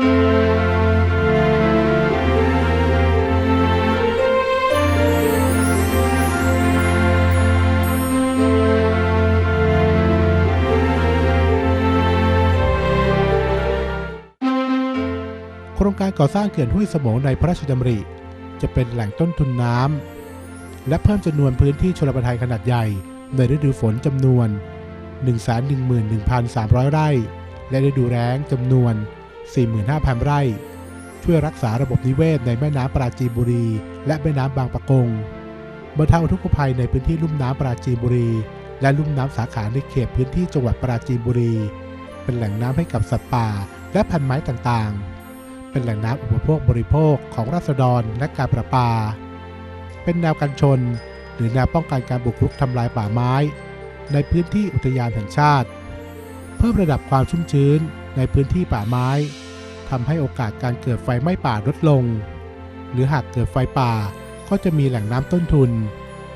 โครงการก่อสร้างเขื่อนห้วยสมงในพระราชดำริ จะเป็นแหล่งต้นทุนน้ำ และเพิ่มจำนวนพื้นที่ชลประทานขนาดใหญ่ ในฤดูฝนจำนวน 111,300 ไร่ และฤดูแล้งจำนวน 45,000 ไร่ ช่วยรักษาระบบนิเวศในแม่น้ำปราจีนบุรี และแม่น้ำบางปะกงบรรเทาอุกภัยในพื้นที่ลุ่มน้ำปราจีนบุรี และลุ่มน้ำสาขาในเขตพื้นที่จังหวัดปราจีนบุรี เป็นแหล่งน้ำให้กับสัตว์ป่า และพันธุ์ไม้ต่างๆ เป็นแหล่งน้ำอุปโภคบริโภคของราษฎรและการประปา เป็นแนวกันชน หรือแนวป้องกันการบุกรุกทำลายป่าไม้ ในพื้นที่อุทยานแห่งชาติ เพิ่มระดับความชุ่มชื้น ในพื้นที่ป่าไม้ทำให้โอกาสการเกิดไฟไหม้ป่าลดลง หรือหากเกิดไฟป่าก็จะมีแหล่งน้ำต้นทุน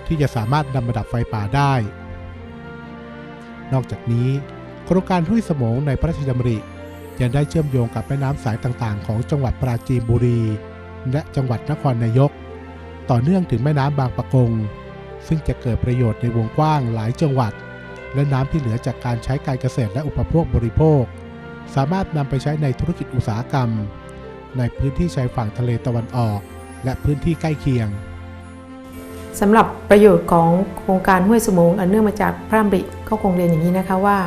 ที่จะสามารถนำมาดับไฟป่าได้ นอกจากนี้ โครงการห้วยสมงในพระราชดำริยังได้เชื่อมโยงกับแม่น้ำสายต่างๆ ของจังหวัดปราจีนบุรี และจังหวัดนครนายก ต่อเนื่องถึงแม่น้ำบางปะกง ซึ่งจะเกิดประโยชน์ในวงกว้างหลายจังหวัด และน้ำที่เหลือจากการใช้การเกษตรและอุปโภคบริโภค สามารถนำไปใช้ในธุรกิจอุตสาหกรรม ในพื้นที่ชายฝั่งทะเลตะวันออก และพื้นที่ใกล้เคียงสำหรับประโยชน์ของโครงการห้วยสมงอันเนื่องมาจากพระดำริก็คงเรียนอย่างนี้นะคะว่า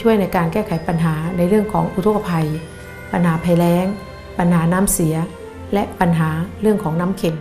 ช่วยในการแก้ไขปัญหาในเรื่องของอุทกภัย ปัญหาภัยแล้ง ปัญหาน้ำเสีย และปัญหาเรื่องของน้ำเค็ม